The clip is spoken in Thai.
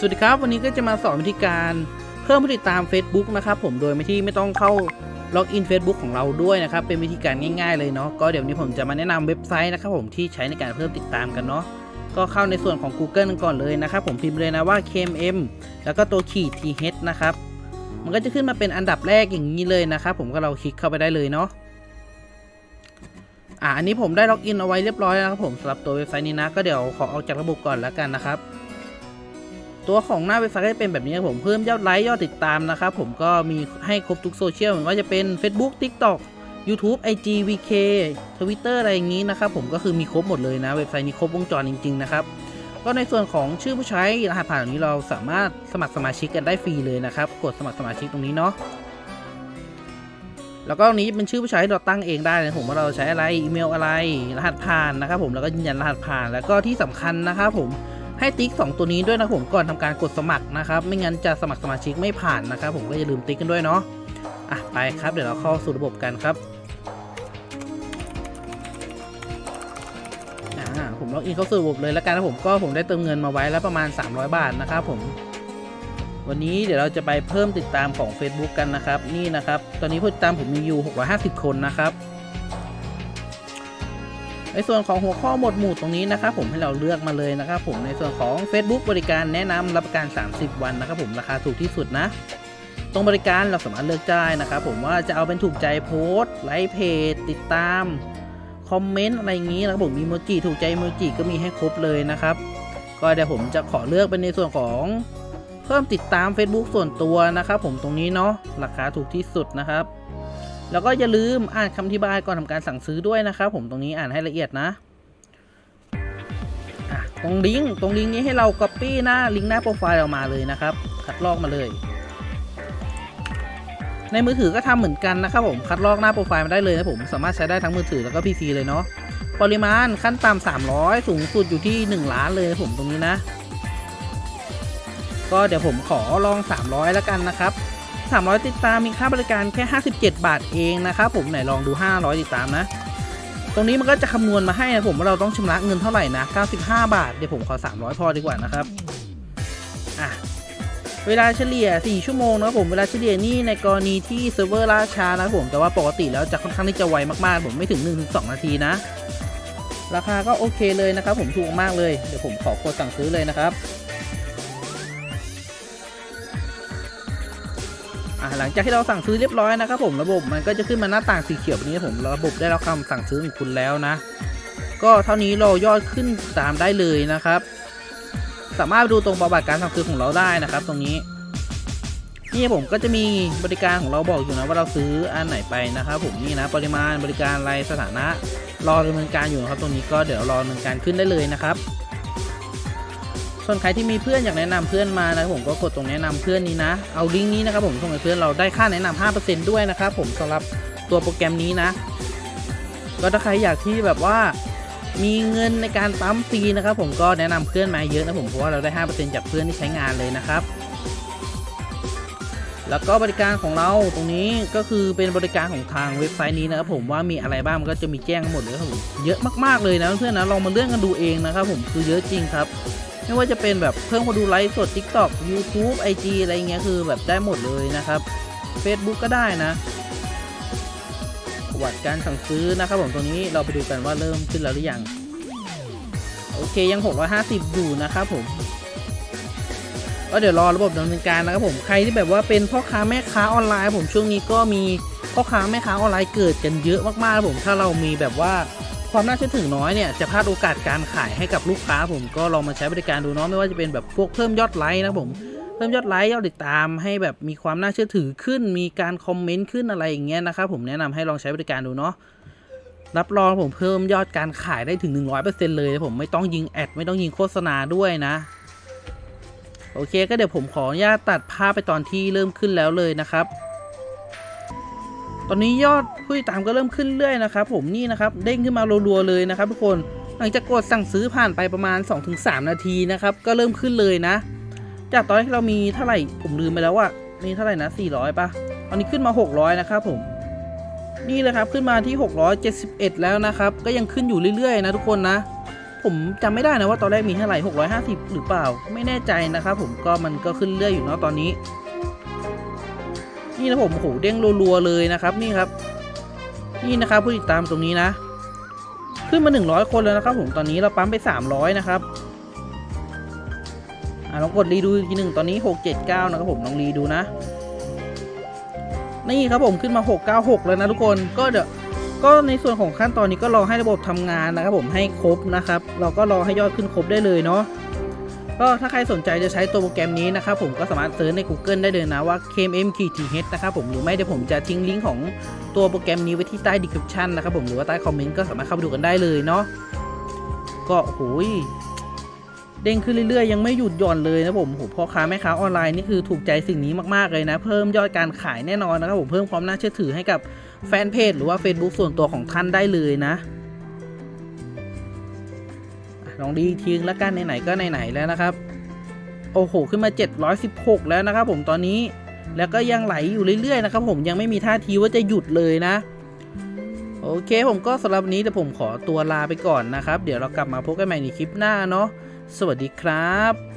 สวัสดีครับ วันนี้ก็จะมาสอนวิธีการเพิ่มผู้ติดตาม Facebook นะครับผมโดยไม่ที่ไม่ต้องเข้าล็อกอิน Facebook ของเราด้วยนะครับ เป็นวิธีการง่ายๆเลยเนาะก็เดี๋ยวนี้ผมจะมาแนะนำเว็บไซต์นะครับผมที่ใช้ในการเพิ่มติดตามกันเนาะก็เข้าในส่วนของ Google กันก่อนเลยนะครับผมพิมพ์เลยนะว่า KMM แล้วก็ตัวขีด TH นะครับมันก็จะขึ้นมาเป็นอันดับแรกอย่างนี้เลยนะครับผมก็เราคลิกเข้าไปได้เลยเนาะอ่าอันนี้ผมได้ล็อกอินเอาไว้เรียบร้อยแล้วนะครับผมสำหรับตัวเว็บไซต์นี้นะก็เดี๋ยวขอออกจากระบบก่อนแล้วกันนะครับ ตัวของหน้าเว็บไซต์ก็จะเป็นแบบนี้ครับผมเพิ่มยอดไลค์ยอดติดตามนะครับผมก็มีให้ครบทุกโซเชียลไม่ว่าจะเป็น Facebook TikTok YouTube IG VK Twitter อะไรอย่างนี้นะครับผมก็คือมีครบหมดเลยนะ เว็บไซต์นี้ครบวงจรจริง ๆ นะครับ ก็ในส่วนของชื่อผู้ใช้รหัสผ่านตรงนี้เราสามารถสมัครสมาชิกกันได้ฟรีเลยนะครับ กดสมัครสมาชิกตรงนี้เนาะแล้วก็ตรงนี้เป็นชื่อผู้ใช้เราตั้งเองได้นะผมว่าเราใช้อะไรอีเมลอะไรรหัสผ่านนะครับผมแล้วก็ยืนยันรหัสผ่านแล้วก็ที่สำคัญนะครับผม ให้ติ๊ก 2 ตัวนี้ด้วยนะผมก่อนทำการกดสมัครนะครับ ไม่งั้นจะสมัครสมาชิกไม่ผ่านนะครับ ผมก็อย่าลืมติ๊กกันด้วยเนาะอะไปครับเดี๋ยวเราเข้าสู่ระบบกันครับอ่าผมล็อกอินเข้าสู่ระบบเลยแล้วกันนะผมก็ผมได้เติมเงินมาไว้แล้วประมาณ 300 บาทนะครับผม วันนี้เดี๋ยวเราจะไปเพิ่มติดตามของ Facebook กันนะครับ นี่นะครับ ตอนนี้ผู้ติดตามผมมีอยู่ 650 คนนะครับ ในส่วนของหัวข้อหมวดหมู่ตรงนี้นะครับผมให้เราเลือกมาเลยนะครับผมในส่วนของ Facebook บริการแนะนำรับประกัน 30 วันนะครับผมราคาถูกที่สุดนะ ตรงบริการเราสามารถเลือกได้นะครับผมว่าจะเอาเป็นถูกใจโพสต์ไลค์เพจติดตามคอมเมนต์อะไรอย่างนี้นะครับผมมีโมจิถูกใจโมจิก็มีให้ครบเลยนะครับ ก็เดี๋ยวผมจะขอเลือกเป็นในส่วนของเพิ่มติดตาม Facebook ส่วนตัวนะครับผมตรงนี้เนาะราคาถูกที่สุดนะครับ แล้วก็อย่าลืมอ่านคำอธิบายก่อนทำการสั่งซื้อด้วยนะครับผมตรงนี้อ่านให้ละเอียดนะอะตรงลิงก์ตรงลิงก์นี้ให้เรา Copy หน้าลิงก์หน้าโปรไฟล์ออกมาเลยนะครับ คัดลอกมาเลย ในมือถือก็ทำเหมือนกันนะครับผมคัดลอกหน้าโปรไฟล์มาได้เลยนะผมสามารถใช้ได้ทั้งมือถือแล้วก็ PC เลยเนาะปริมาณขั้นต่ำ300 สูงสุดอยู่ที่ 1 ล้านเลยนะผมตรงนี้นะ ก็เดี๋ยวผมขอลอง 300 แล้วกันนะครับ 300 ติดตามมีค่าบริการแค่ 57 บาทเองนะครับผมไหนลองดู 500 ติดตามนะ ตรงนี้มันก็จะคำนวณมาให้นะผมว่าเราต้องชำระเงินเท่าไหร่นะ 95 บาท เดี๋ยวผมขอ 300 พอดีกว่านะครับอะเวลาเฉลี่ย 4 ชั่วโมงนะครับผม เวลาเฉลี่ยนี่ในกรณีที่เซิร์ฟเวอร์ล่าช้านะครับผม แต่ว่าปกติแล้วจะค่อนข้างที่จะไวมากๆ ผมไม่ถึง 1-2 นาทีนะ ราคาก็โอเคเลยนะครับผม ถูกมากเลย เดี๋ยวผมขอกดสั่งซื้อเลยนะครับ อะหลังจากที่เราสั่งซื้อเรียบร้อยนะครับผมระบบมันก็จะขึ้นมาหน้าต่างสีเขียวแบบนี้ผมระบบได้รับคำสั่งซื้อของคุณแล้วนะ ก็เท่านี้เรายอดขึ้นตามได้เลยนะครับ สามารถดูตรงประวัติการสั่งซื้อของเราได้นะครับ ตรงนี้นี่ผมก็จะมีบริการของเราบอกอยู่นะว่าเราซื้ออันไหนไปนะครับผมนี่นะปริมาณบริการรายสถานะ รอดำเนินการอยู่นะครับตรงนี้ก็เดี๋ยวรอดำเนินการขึ้นได้เลยนะครับ ส่วนใครที่มีเพื่อนอยากแนะนำเพื่อนมานะผมก็กดตรงแนะนำเพื่อนนี้นะ เอาลิงก์นี้นะครับผมส่งให้เพื่อนเราได้ค่าแนะนำ5%ด้วยนะครับผมสำหรับตัวโปรแกรมนี้นะ ก็ถ้าใครอยากที่แบบว่ามีเงินในการปั๊มฟรีนะครับผมก็แนะนำเพื่อนมาเยอะนะผมเพราะว่าเราได้ 5%จากเพื่อนที่ใช้งานเลยนะครับ แล้วก็บริการของเราตรงนี้ก็คือเป็นบริการของทางเว็บไซต์นี้นะครับผมว่ามีอะไรบ้างมันก็จะมีแจ้งหมดเลยครับผมเยอะมากๆเลยนะเพื่อนๆนะลองมาเลื่อนกันดูเองนะครับผมคือเยอะจริงครับ ไม่ว่าจะเป็นแบบเพิ่มคนดูไลฟ์สด TikTok YouTube IG อะไรเงี้ยคือแบบได้หมดเลยนะครับ Facebook ก็ได้นะประวัติการสั่งซื้อนะครับผมตัวนี้เราไปดูกันว่าเริ่มขึ้นแล้วหรือยังโอเคยัง 650 อยู่นะครับผมก็เดี๋ยวรอระบบดำเนินการนะครับผมใครที่แบบว่าเป็นพ่อค้าแม่ค้าออนไลน์ผมช่วงนี้ก็มีพ่อค้าแม่ค้าออนไลน์เกิดกันเยอะมากๆครับผมถ้าเรามีแบบว่า ความน่าเชื่อถือน้อยเนี่ยจะพลาดโอกาสการขายให้กับลูกค้าผมก็ลองมาใช้บริการดูเนาะไม่ว่าจะเป็นแบบพวกเพิ่มยอดไลค์นะผมเพิ่มยอดไลค์ยอดติดตามให้แบบมีความน่าเชื่อถือขึ้น มีการคอมเมนต์ขึ้นอะไรอย่างเงี้ยนะครับผมแนะนำให้ลองใช้บริการดูเนาะรับรองผมเพิ่มยอดการขายได้ถึง 100%เลยผมไม่ต้องยิงแอดไม่ต้องยิงโฆษณาด้วยนะ โอเคก็เดี๋ยวผมขออนุญาตตัดภาพไปตอนที่เริ่มขึ้นแล้วเลยนะครับ ตอนนี้ยอดผู้ติดตามก็เริ่มขึ้นเรื่อยนะครับ ผมนี่นะครับเด้งขึ้นมารัวๆเลยนะครับ ทุกคนหลังจากกดสั่งซื้อผ่านไปประมาณ 2-3 นาทีนะครับก็เริ่มขึ้นเลยนะ จากตอนที่เรามีเท่าไหร่ผมลืมไปแล้วว่ามีเท่าไหร่นะ 400ปะตอนนี้ขึ้นมา 600 นะครับผมนี่เลยครับขึ้นมาที่ 671 แล้วนะครับ ก็ยังขึ้นอยู่เรื่อยๆ นะทุกคนนะ ผมจำไม่ได้นะว่าตอนแรกมีเท่าไหร่ 650 หรือเปล่า ไม่แน่ใจนะครับผมก็มันก็ขึ้นเรื่อยอยู่เนาะตอนนี้ นี่นะผมโอ้โหเด้งรัวๆเลยนะครับนี่ครับ นี่นะครับผู้ติดตามตรงนี้นะ ขึ้นมา 100 คนแล้วนะครับ ผมตอนนี้เราปั๊มไป 300 นะครับอะลองกดรีดูอีกทีหนึ่งตอนนี้ 679 นะครับผมลองรีดูนะนี่ครับผมขึ้นมา 696 แล้วนะทุกคนก็เดี๋ยวก็ในส่วนของขั้นตอนนี้ก็รอให้ระบบทำงานนะครับผมให้ครบนะครับ เราก็รอให้ยอดขึ้นครบได้เลยเนาะ ก็ถ้าใครสนใจจะใช้ตัวโปรแกรมนี้นะครับผมก็สามารถเซิร์ชใน Google ได้เลยนะว่า KMM KTH นะครับผมหรือไม่เดี๋ยวผมจะทิ้งลิงก์ของตัวโปรแกรมนี้ไว้ที่ใต้ description นะครับผมหรือว่าใต้คอมเมนต์ก็สามารถเข้าไปดูกันได้เลยเนาะก็โอ้โหยเด้งขึ้นเรื่อยๆ ยังไม่หยุดหย่อนเลยนะผมโหพ่อค้าแม่ค้าออนไลน์นี่คือถูกใจสิ่งนี้มากๆเลยนะ เพิ่มยอดการขายแน่นอนนะครับผมเพิ่มความน่าเชื่อถือให้กับแฟนเพจหรือว่า Facebook ส่วนตัวของท่านได้เลยนะ ลองดีอีกทีละกันไหนๆก็ไหนๆแล้วนะครับ โอ้โห ขึ้นมา 716 แล้วนะครับ ผมตอนนี้แล้วก็ยังไหลอยู่เรื่อยๆนะครับ ผมยังไม่มีท่าทีว่าจะหยุดเลยนะ โอเค ผมก็สำหรับนี้แต่ผมขอตัวลาไปก่อนนะครับ เดี๋ยวเรากลับมาพบกันใหม่ในคลิปหน้าเนาะสวัสดีครับ